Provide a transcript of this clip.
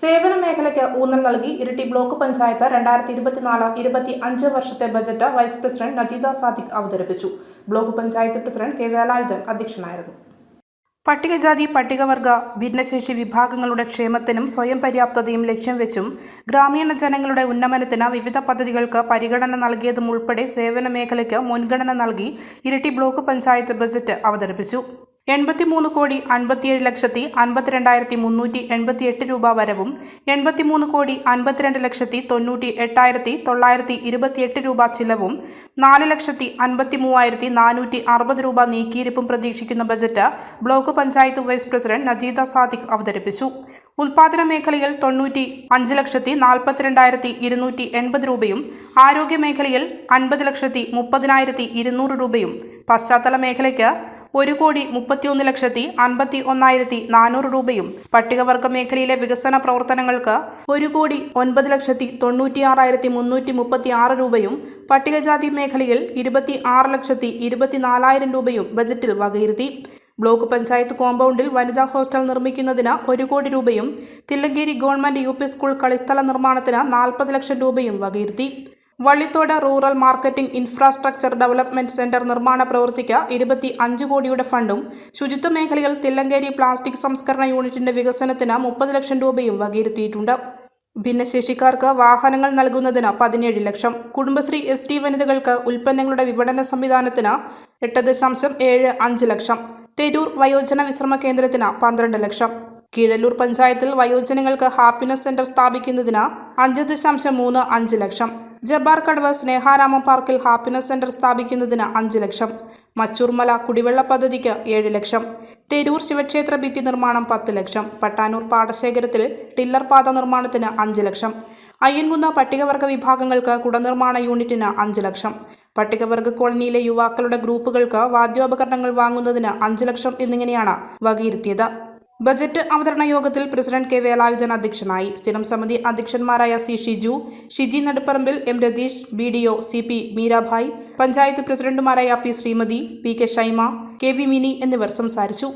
സേവന മേഖലയ്ക്ക് ഊന്നൽ നൽകി ഇരിട്ടി ബ്ലോക്ക് പഞ്ചായത്ത് രണ്ടായിരത്തി ഇരുപത്തിനാല് ഇരുപത്തി അഞ്ച് വർഷത്തെ budget vice president Najeeda Sadiq അവതരിപ്പിച്ചു. Block panchayat president K Velayudhan അധ്യക്ഷനായിരുന്നു. പട്ടികജാതി പട്ടികവർഗ ഭിന്നശേഷി വിഭാഗങ്ങളുടെ ക്ഷേമത്തിനും സ്വയം പര്യാപ്തതയും ലക്ഷ്യം വെച്ചും ഗ്രാമീണ ജനങ്ങളുടെ ഉന്നമനത്തിന് വിവിധ പദ്ധതികൾക്ക് പരിഗണന നൽകിയതും ഉൾപ്പെടെ സേവന മേഖലയ്ക്ക് മുൻഗണന നൽകി ഇരട്ടി ബ്ലോക്ക് പഞ്ചായത്ത് ബജറ്റ് അവതരിപ്പിച്ചു. എൺപത്തിമൂന്ന് കോടി അൻപത്തിയേഴ് ലക്ഷത്തി അൻപത്തിരണ്ടായിരത്തി മുന്നൂറ്റി എൺപത്തിയെട്ട് രൂപ വരവും എൺപത്തിമൂന്ന് കോടി അൻപത്തിരണ്ട് ലക്ഷത്തി തൊണ്ണൂറ്റി എട്ടായിരത്തി തൊള്ളായിരത്തി ഇരുപത്തിയെട്ട് രൂപ ചിലവും നാല് ലക്ഷത്തി അൻപത്തി മൂവായിരത്തി നാനൂറ്റി അറുപത് രൂപ നീക്കിയിരിപ്പും പ്രതീക്ഷിക്കുന്ന budget block panchayat vice president Najeeda Sadiq അവതരിപ്പിച്ചു. ഉൽപാദന മേഖലയിൽ തൊണ്ണൂറ്റി അഞ്ച് ലക്ഷത്തി നാൽപ്പത്തിരണ്ടായിരത്തി ഇരുന്നൂറ്റി എൺപത് രൂപയും ആരോഗ്യ മേഖലയിൽ അൻപത് ലക്ഷത്തി മുപ്പതിനായിരത്തി ഇരുന്നൂറ് രൂപയും പശ്ചാത്തല മേഖലയ്ക്ക് ഒരു കോടി മുപ്പത്തിയൊന്ന് ലക്ഷത്തി അൻപത്തി ഒന്നായിരത്തി നാനൂറ് രൂപയും പട്ടികവർഗ മേഖലയിലെ വികസന പ്രവർത്തനങ്ങൾക്ക് ഒരു കോടി ഒൻപത് ലക്ഷത്തി തൊണ്ണൂറ്റിയാറായിരത്തി മുന്നൂറ്റി മുപ്പത്തി ആറ് രൂപയും പട്ടികജാതി മേഖലയിൽ ഇരുപത്തി ആറ് ലക്ഷത്തി ഇരുപത്തിനാലായിരം രൂപയും ബജറ്റിൽ വകയിരുത്തി. ബ്ലോക്ക് പഞ്ചായത്ത് കോമ്പൗണ്ടിൽ വനിതാ ഹോസ്റ്റൽ നിർമ്മിക്കുന്നതിന് ഒരു കോടി രൂപയും തില്ലങ്കേരി ഗവൺമെന്റ് യു സ്കൂൾ കളിസ്ഥല നിർമ്മാണത്തിന് നാൽപ്പത് ലക്ഷം രൂപയും വകയിരുത്തി. Vallithode rural marketing infrastructure development centre നിർമ്മാണ പ്രവൃത്തിക്ക് ഇരുപത്തി അഞ്ച് കോടിയുടെ ഫണ്ടും ശുചിത്വ മേഖലയിൽ തില്ലങ്കേരി പ്ലാസ്റ്റിക് സംസ്കരണ യൂണിറ്റിന്റെ വികസനത്തിന് മുപ്പത് ലക്ഷം രൂപയും വകയിരുത്തിയിട്ടുണ്ട്. ഭിന്നശേഷിക്കാർക്ക് വാഹനങ്ങൾ നൽകുന്നതിന് പതിനേഴ് ലക്ഷം. കുടുംബശ്രീ എസ് ടി വനിതകൾക്ക് ഉൽപ്പന്നങ്ങളുടെ വിപണന സംവിധാനത്തിന് എട്ട് ദശാംശം ഏഴ് അഞ്ച് ലക്ഷം. തെരൂർ വയോജന വിശ്രമ കേന്ദ്രത്തിന് പന്ത്രണ്ട് ലക്ഷം. കീഴല്ലൂർ പഞ്ചായത്തിൽ വയോജനങ്ങൾക്ക് ഹാപ്പിനെസ് സെന്റർ സ്ഥാപിക്കുന്നതിന് അഞ്ച് ദശാംശം മൂന്ന് അഞ്ച് ലക്ഷം. ജബ്ബാർ കടവ് സ്നേഹാരാമം പാർക്കിൽ ഹാപ്പിനെസ് സെന്റർ സ്ഥാപിക്കുന്നതിന് അഞ്ച് ലക്ഷം. മച്ചൂർമല കുടിവെള്ള പദ്ധതിക്ക് ഏഴ് ലക്ഷം. തെരൂർ ശിവക്ഷേത്ര ഭിത്തി നിർമ്മാണം പത്ത് ലക്ഷം. പട്ടാനൂർ പാടശേഖരത്തിൽ ടില്ലർ പാത നിർമ്മാണത്തിന് അഞ്ച് ലക്ഷം. അയ്യൻകുന്ന പട്ടികവർഗ വിഭാഗങ്ങൾക്ക് കുടനിർമ്മാണ യൂണിറ്റിന് അഞ്ച് ലക്ഷം. പട്ടികവർഗ കോളനിയിലെ യുവാക്കളുടെ ഗ്രൂപ്പുകൾക്ക് വാദ്യോപകരണങ്ങൾ വാങ്ങുന്നതിന് അഞ്ച് ലക്ഷം എന്നിങ്ങനെയാണ് വകയിരുത്തിയത്. ബജറ്റ് അവതരണ യോഗത്തിൽ പ്രസിഡന്റ് കെ വേലായുധൻ അധ്യക്ഷനായി. സ്ഥിരം സമിതി അധ്യക്ഷന്മാരായ C Shiju Shiji Naduparambil M Ratheesh B D O C P Meerabai panchayat പ്രസിഡന്റുമാരായ P Sreemathi P K Shaima K V Mini എന്നിവർ സംസാരിച്ചു.